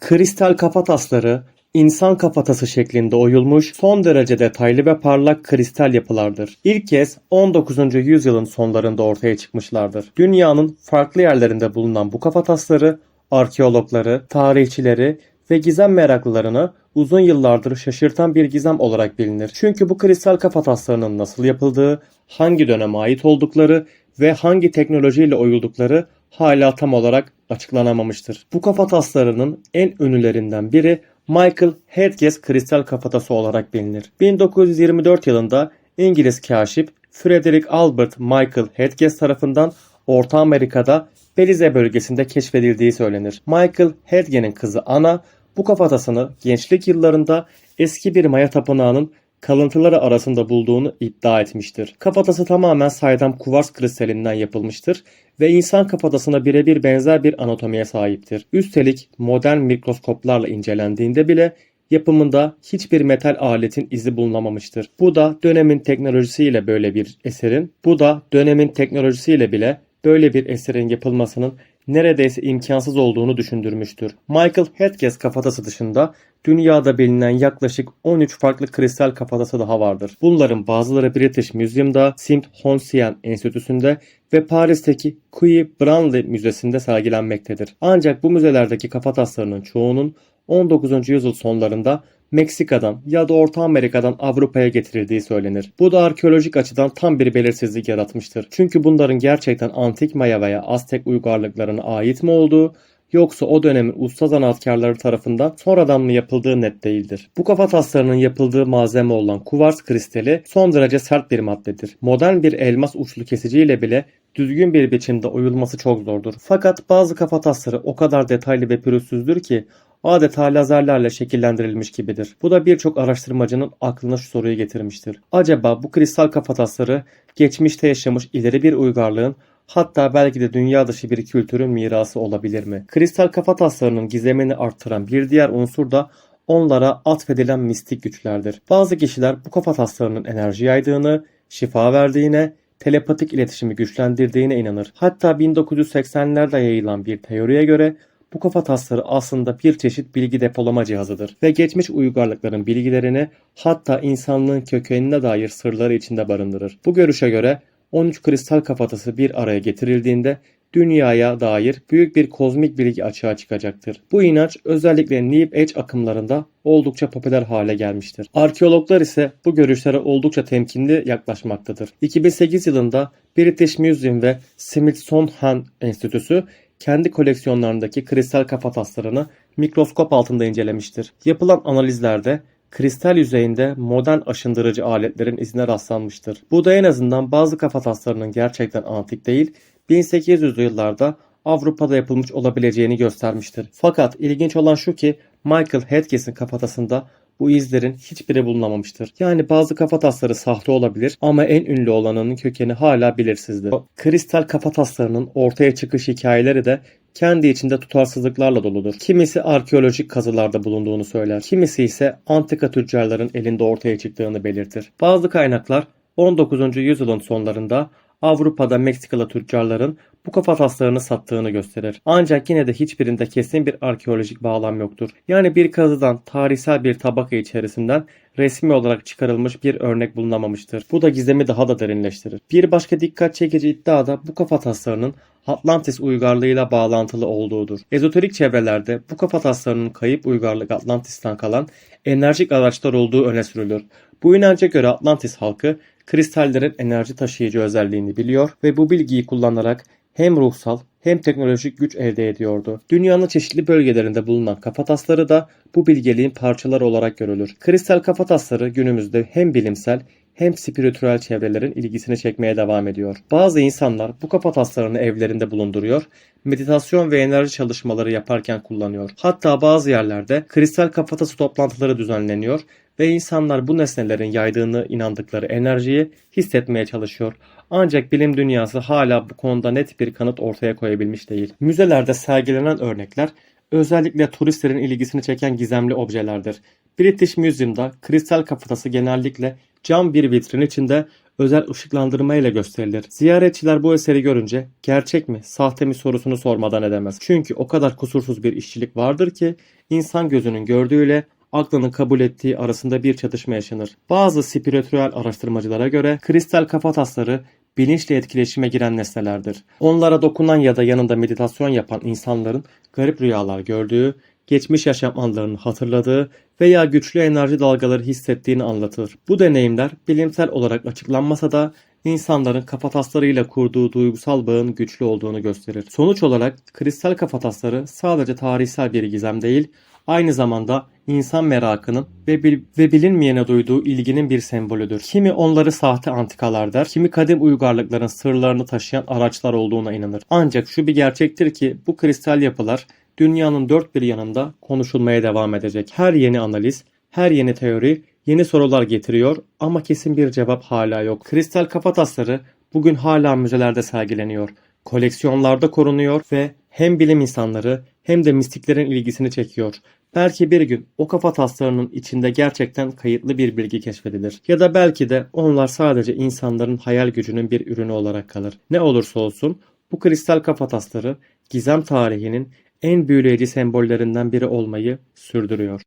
Kristal kafatasları insan kafatası şeklinde oyulmuş son derece detaylı ve parlak kristal yapılardır. İlk kez 19. yüzyılın sonlarında ortaya çıkmışlardır. Dünyanın farklı yerlerinde bulunan bu kafatasları arkeologları, tarihçileri ve gizem meraklılarını uzun yıllardır şaşırtan bir gizem olarak bilinir. Çünkü bu kristal kafataslarının nasıl yapıldığı, hangi döneme ait oldukları ve hangi teknolojiyle oyuldukları hala tam olarak açıklanamamıştır. Bu kafataslarının en ünlülerinden biri Michael Hedges kristal kafatası olarak bilinir. 1924 yılında İngiliz kaşif Frederick Albert Michael Hedges tarafından Orta Amerika'da Belize bölgesinde keşfedildiği söylenir. Michael Hedges'in kızı Anna bu kafatasını gençlik yıllarında eski bir Maya tapınağının kalıntıları arasında bulduğunu iddia etmiştir. Kafatası tamamen saydam kuvars kristalinden yapılmıştır ve insan kafatasına birebir benzer bir anatomiye sahiptir. Üstelik modern mikroskoplarla incelendiğinde bile yapımında hiçbir metal aletin izi bulunamamıştır. Bu da dönemin teknolojisiyle böyle bir eserin, bu da dönemin teknolojisiyle bile böyle bir eserin yapılmasının neredeyse imkansız olduğunu düşündürmüştür. Michael Hedges kafatası dışında dünyada bilinen yaklaşık 13 farklı kristal kafatası daha vardır. Bunların bazıları British Museum'da, Smithsonian Enstitüsü'nde ve Paris'teki Quay Branly Müzesi'nde sergilenmektedir. Ancak bu müzelerdeki kafataslarının çoğunun 19. yüzyıl sonlarında Meksika'dan ya da Orta Amerika'dan Avrupa'ya getirildiği söylenir. Bu da arkeolojik açıdan tam bir belirsizlik yaratmıştır. Çünkü bunların gerçekten antik Maya veya Aztek uygarlıklarına ait mi olduğu yoksa o dönemin usta zanaatkarları tarafından sonradan mı yapıldığı net değildir. Bu kafa taslarının yapıldığı malzeme olan kuvars kristali son derece sert bir maddedir. Modern bir elmas uçlu kesiciyle bile düzgün bir biçimde oyulması çok zordur. Fakat bazı kafa tasları o kadar detaylı ve pürüzsüzdür ki adeta lazerlerle şekillendirilmiş gibidir. Bu da birçok araştırmacının aklına şu soruyu getirmiştir. Acaba bu kristal kafatasları geçmişte yaşamış ileri bir uygarlığın hatta belki de dünya dışı bir kültürün mirası olabilir mi? Kristal kafataslarının gizemini arttıran bir diğer unsur da onlara atfedilen mistik güçlerdir. Bazı kişiler bu kafataslarının enerji yaydığını, şifa verdiğine, telepatik iletişimi güçlendirdiğine inanır. Hatta 1980'lerde yayılan bir teoriye göre bu kafa tasları aslında bir çeşit bilgi depolama cihazıdır ve geçmiş uygarlıkların bilgilerini hatta insanlığın kökenine dair sırları içinde barındırır. Bu görüşe göre 13 kristal kafatası bir araya getirildiğinde dünyaya dair büyük bir kozmik bilgi açığa çıkacaktır. Bu inanç özellikle New Age akımlarında oldukça popüler hale gelmiştir. Arkeologlar ise bu görüşlere oldukça temkinli yaklaşmaktadır. 2008 yılında British Museum ve Smithsonian Enstitüsü kendi koleksiyonlarındaki kristal kafataslarını mikroskop altında incelemiştir. Yapılan analizlerde kristal yüzeyinde modern aşındırıcı aletlerin izine rastlanmıştır. Bu da en azından bazı kafataslarının gerçekten antik değil, 1800'lü yıllarda Avrupa'da yapılmış olabileceğini göstermiştir. Fakat ilginç olan şu ki Michael Hedges'in kafatasında bu izlerin hiçbiri bulunamamıştır. Yani bazı kafatasları sahte olabilir ama en ünlü olanının kökeni hala belirsizdir. Kristal kafataslarının ortaya çıkış hikayeleri de kendi içinde tutarsızlıklarla doludur. Kimisi arkeolojik kazılarda bulunduğunu söyler. Kimisi ise antika tüccarların elinde ortaya çıktığını belirtir. Bazı kaynaklar 19. yüzyılın sonlarında Avrupa'da Meksikalı tüccarların bu kafataslarını sattığını gösterir. Ancak yine de hiçbirinde kesin bir arkeolojik bağlam yoktur. Yani bir kazıdan tarihsel bir tabaka içerisinden resmi olarak çıkarılmış bir örnek bulunamamıştır. Bu da gizemi daha da derinleştirir. Bir başka dikkat çekici iddia da bu kafataslarının Atlantis uygarlığıyla bağlantılı olduğudur. Ezoterik çevrelerde bu kafataslarının kayıp uygarlık Atlantis'ten kalan enerjik araçlar olduğu öne sürülür. Bu inanca göre Atlantis halkı kristallerin enerji taşıyıcı özelliğini biliyor ve bu bilgiyi kullanarak hem ruhsal hem teknolojik güç elde ediyordu. Dünyanın çeşitli bölgelerinde bulunan kafatasları da bu bilgeliğin parçaları olarak görülür. Kristal kafatasları günümüzde hem bilimsel hem spiritüel çevrelerin ilgisini çekmeye devam ediyor. Bazı insanlar bu kafataslarını evlerinde bulunduruyor, meditasyon ve enerji çalışmaları yaparken kullanıyor. Hatta bazı yerlerde kristal kafatası toplantıları düzenleniyor ve insanlar bu nesnelerin yaydığını inandıkları enerjiyi hissetmeye çalışıyor. Ancak bilim dünyası hala bu konuda net bir kanıt ortaya koyabilmiş değil. Müzelerde sergilenen örnekler özellikle turistlerin ilgisini çeken gizemli objelerdir. British Museum'da kristal kafatası genellikle cam bir vitrin içinde özel ışıklandırma ile gösterilir. Ziyaretçiler bu eseri görünce gerçek mi, sahte mi sorusunu sormadan edemez. Çünkü o kadar kusursuz bir işçilik vardır ki insan gözünün gördüğüyle aklının kabul ettiği arasında bir çatışma yaşanır. Bazı spiritüel araştırmacılara göre kristal kafa tasları bilinçle etkileşime giren nesnelerdir. Onlara dokunan ya da yanında meditasyon yapan insanların garip rüyalar gördüğü, geçmiş yaşam anlarını hatırladığı veya güçlü enerji dalgaları hissettiğini anlatır. Bu deneyimler bilimsel olarak açıklanmasa da insanların kafataslarıyla kurduğu duygusal bağın güçlü olduğunu gösterir. Sonuç olarak kristal kafatasları sadece tarihsel bir gizem değil, aynı zamanda insan merakının ve, bil- ve bilinmeyene duyduğu ilginin bir sembolüdür. Kimi onları sahte antikalar der, kimi kadim uygarlıkların sırlarını taşıyan araçlar olduğuna inanır. Ancak şu bir gerçektir ki bu kristal yapılar dünyanın dört bir yanında konuşulmaya devam edecek. Her yeni analiz, her yeni teori yeni sorular getiriyor ama kesin bir cevap hala yok. Kristal kafa tasları bugün hala müzelerde sergileniyor. Koleksiyonlarda korunuyor ve hem bilim insanları hem de mistiklerin ilgisini çekiyor. Belki bir gün o kafa taslarının içinde gerçekten kayıtlı bir bilgi keşfedilir. Ya da belki de onlar sadece insanların hayal gücünün bir ürünü olarak kalır. Ne olursa olsun bu kristal kafa tasları gizem tarihinin en büyüleyici sembollerinden biri olmayı sürdürüyor.